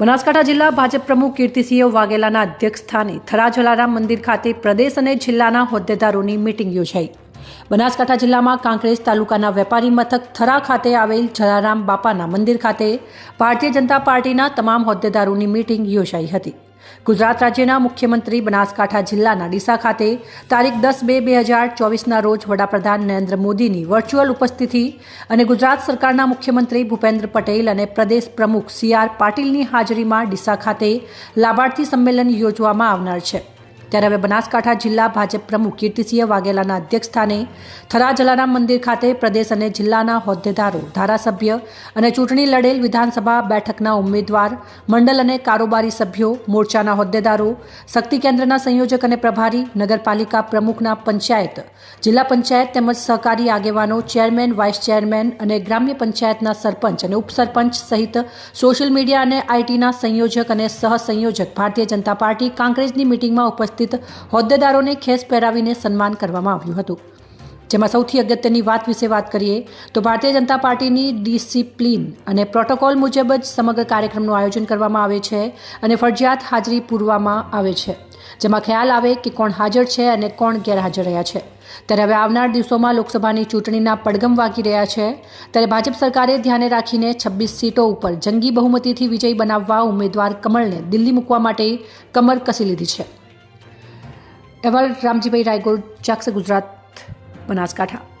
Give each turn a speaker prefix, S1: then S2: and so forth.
S1: બનાસકાંઠા જિલ્લા ભાજપ પ્રમુખ કીર્તિસિંહ વાઘેલાના અધ્યક્ષ સ્થાને થરા જલારામ મંદિર ખાતે પ્રદેશ અને જિલ્લાના હોદ્દેદારોની મીટિંગ યોજાઈ. બનાસકાંઠા જિલ્લામાં કાંકરેજ તાલુકાના વેપારી મથક થરા ખાતે આવેલ જલારામ બાપાના મંદિર ખાતે ભારતીય જનતા પાર્ટીના તમામ હોદ્દેદારોની મીટિંગ યોજાઈ હતી. ગુજરાત રાજ્યના મુખ્યમંત્રી બનાસકાંઠા જિલ્લાના ડીસા ખાતે તારીખ દસ બે બે હજાર ચોવીસના રોજ વડાપ્રધાન નરેન્દ્ર મોદીની વર્ચ્યુઅલ ઉપસ્થિતિ અને ગુજરાત સરકારના મુખ્યમંત્રી ભૂપેન્દ્ર પટેલ અને પ્રદેશ પ્રમુખ સી આર પાટીલની હાજરીમાં ડીસા ખાતે લાભાર્થી સંમેલન યોજવામાં આવનાર છે. ત્યારે હવે બનાસકાંઠા જિલ્લા ભાજપ પ્રમુખ કીર્તિસિંહ વાઘેલાના અધ્યક્ષ સ્થાને થરા જલારામ મંદિર ખાતે પ્રદેશ અને જિલ્લાના હોદ્દેદારો, ધારાસભ્ય અને ચૂંટણી લડેલ વિધાનસભા બેઠકના ઉમેદવાર, મંડળ અને કારોબારી સભ્યો, મોરચાના હોદ્દેદારો, શક્તિ કેન્દ્રના સંયોજક અને પ્રભારી, નગરપાલિકા પ્રમુખના પંચાયત, જિલ્લા પંચાયત તેમજ સહકારી આગેવાનો, ચેરમેન, વાઇસ ચેરમેન અને ગ્રામ્ય પંચાયતના સરપંચ અને ઉપસરપંચ સહિત સોશિયલ મીડિયા અને આઈટીના સંયોજક અને સહસંયોજક ભારતીય જનતા પાર્ટી કાંકરેજની મિટિંગમાં ઉપસ્થિત હોદ્દેદારોને ખેસ પહેરાવીને સન્માન કરવામાં આવ્યું હતું. જેમાં સૌથી અગત્યની વાત વિશે વાત કરીએ, તો ભારતીય જનતા પાર્ટીની ડિસિપ્લિન અને પ્રોટોકોલ મુજબ જ સમગ્ર કાર્યક્રમનું આયોજન કરવામાં આવે છે અને ફરજિયાત હાજરી પૂરવામાં આવે છે. જેમાં ખ્યાલ આવે કે કોણ હાજર છે અને કોણ ગેરહાજર રહ્યા છે. ત્યારે હવે આવનાર દિવસોમાં લોકસભાની ચૂંટણીના પડગમ વાગી રહ્યા છે. ત્યારે ભાજપ સરકારે ધ્યાને રાખીને છવ્વીસ સીટો ઉપર જંગી બહુમતીથી વિજય બનાવવા ઉમેદવાર કમળને દિલ્હી મૂકવા માટે કમર કસી લીધી છે. અહેવાલ રામજીભાઈ રાયગોડ ચાકસે ગુજરાત બનાસકાંઠા.